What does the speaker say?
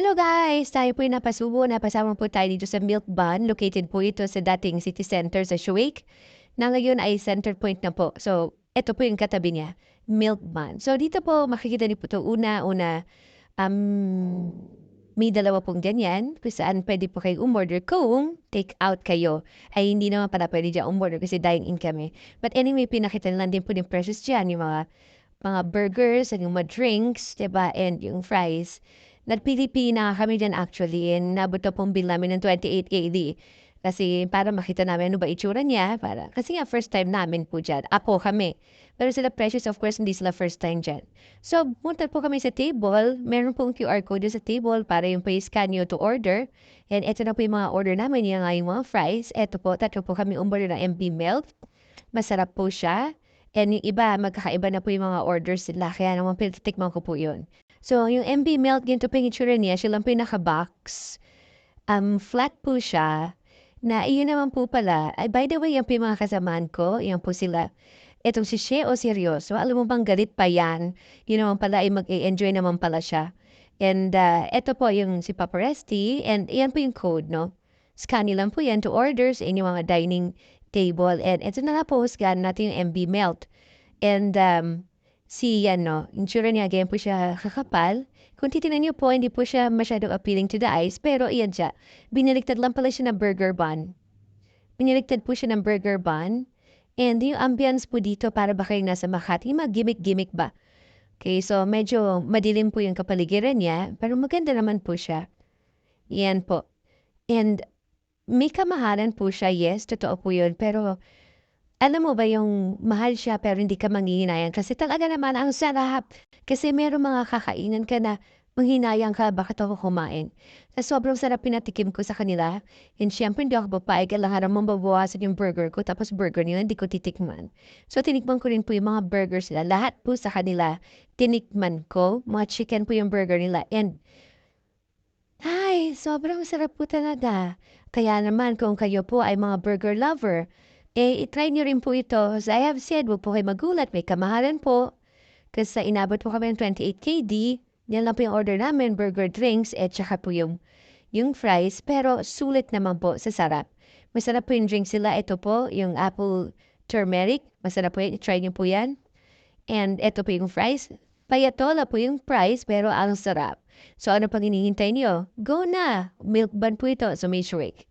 Hello guys! Tayo po'y napasubo. Napasama po tayo dito sa Milk Bun. Located po ito sa dating city center sa Shuik. Na ngayon ay center point na po. So, ito po yung katabi niya. Milk Bun. So, dito po makikita niyo po ito. Una, una, um, may dalawa pong ganyan kung saan pwede po kayo umorder kung take out kayo. Ay hindi naman pala pwede dyan umorder kasi dying in kami. But anyway, pinakita lang din po yung prices dyan. Yung mga mga burgers yung mga drinks, diba? And yung fries. Nagpili-pili na kami dyan actually and nabot na pong bill namin ng 28 KD. Kasi para makita namin ano ba itsura niya. Para, kasi nga first time namin po dyan. Ako kami. Pero sila precious of course hindi sila first time dyan. So punta po kami sa table. Meron pong QR code sa table para yung pa scan nyo to order. And ito na po yung mga order namin. Yung nga yung mga fries. Ito po, tatlo po kami umorder ng MB Milk. Masarap po siya. And yung iba, magkakaiba na po yung mga orders nila. Kaya naman pinatikman ko po yun. So, yung MB Melt, ganito po yung itsura niya. Siya lang po yung naka-box. Um, flat po siya. Na iyon naman po pala. Ay, by the way, yan po yung mga kasamaan ko. Yan po sila. Itong si Shea o seryoso. Alam mo bang galit pa yan? Yun naman pala ay mag-enjoy naman pala siya. And uh, ito po yung si Paparesti. And yan po yung code, no? Scan nyo lang po yan to orders in yung mga dining table. And ito na na po, scan natin yung MB Melt. And um, si ano, yung tsura niya, ganyan po siya kakapal. Kung titignan niyo po, hindi po siya masyadong appealing to the eyes, pero iyan siya. Biniligtad lang pala siya ng burger bun. Biniligtad po siya ng burger bun. And yung ambience po dito, para ba kayong nasa Makati, mga gimmick-gimmick ba? Okay, so medyo madilim po yung kapaligiran niya, pero maganda naman po siya. Yan po. And may kamahalan po siya, yes, totoo po yun, pero alam mo ba yung mahal siya pero hindi ka manghihinayang kasi talaga naman ang sarap. Kasi merong mga kakainan ka na manghinayang ka, bakit ako kumain? Sa sobrang sarap pinatikim ko sa kanila, and syempre hindi ako papayag, kailangan mong babawasan yung burger ko, tapos burger nila hindi ko titikman. So tinikman ko rin po yung mga burgers nila, lahat po sa kanila, tinikman ko, mga chicken po yung burger nila, and ay, sobrang sarap po talaga. Kaya naman kung kayo po ay mga burger lover, eh, i-try nyo rin po ito. As I have said, huwag po kayo magulat. May kamahalan po. Kasi sa inabot po kami ng 28 KD. Yan lang po yung order namin, burger drinks, at saka po yung, yung fries. Pero sulit naman po sa sarap. Masarap po yung drinks sila. Ito po, yung apple turmeric. Masarap po yan. I-try nyo po yan. And ito po yung fries. Payatola po yung price, pero ang sarap. So ano pang hinihintay niyo? Go na! Milk bun po ito so Matrix.